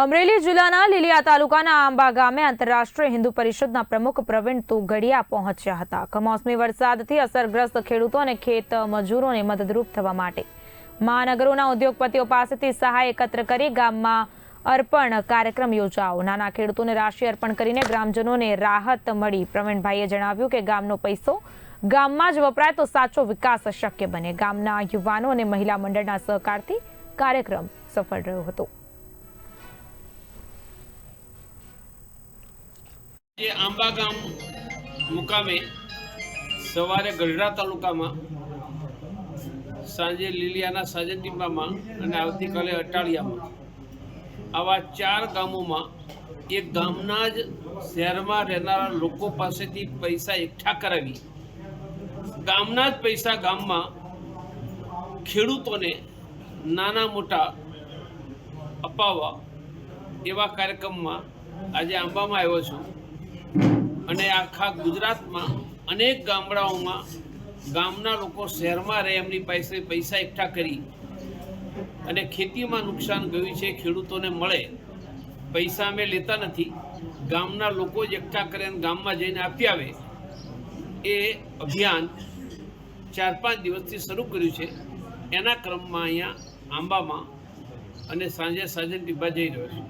અમરેલી જિલ્લાના લીલિયા તાલુકાના આંબા ગામે આંતરરાષ્ટ્રીય હિન્દુ પરિષદના પ્રમુખ પ્રવીણ તુગડિયા પહોંચ્યા હતા. કમોસમી વરસાદથી અસરગ્રસ્ત ખેડૂતો અને ખેત મજૂરોને મદદરૂપ થવા માટે મહાનગરોના ઉદ્યોગપતિઓ પાસેથી સહાય એકત્ર કરી ગામમાં અર્પણ કાર્યક્રમ યોજાઓ નાના ખેડૂતોને રાશિ અર્પણ કરીને ગ્રામજનોને રાહત મળી. પ્રવીણભાઈએ જણાવ્યું કે ગામનો પૈસો ગામમાં જ વપરાય તો સાચો વિકાસ શક્ય બને. ગામના યુવાનો અને મહિલા મંડળના સહકારથી કાર્યક્રમ સફળ રહ્યો હતો. જે આંબા ગામ મુકામે સવારે ગઢડા તાલુકામાં સાંજે લીલિયાના સાજનટીંબામાં અને આવતીકાલે અટાળિયામાં. આવા ચાર ગામોમાં એ ગામના જ શહેરમાં રહેનારા લોકો પાસેથી પૈસા એકઠા કરાવી. ગામના જ પૈસા ગામમાં ખેડૂતોને નાના મોટા અપાવવા એવા કાર્યક્રમમાં આજે આંબામાં આવ્યો છું. આખા ગુજરાતમાં અનેક ગામડાઓમાં ગામના લોકો શહેરમાં રહે, એમની પાસે, પૈસા એકઠા કરી અને ખેતીમાં નુકસાન ગયું છે, ખેડૂતોને મળે. પૈસા અમે લેતા નથી. ગામના લોકો જ એકઠા કરે અને ગામમાં જઈને આપી આવે. એ અભિયાન ચાર પાંચ દિવસથી શરૂ કર્યું છે. એના ક્રમમાં અહીંયા આંબામાં અને સાંજે સાજન ટીબા જઈ રહ્યો છું.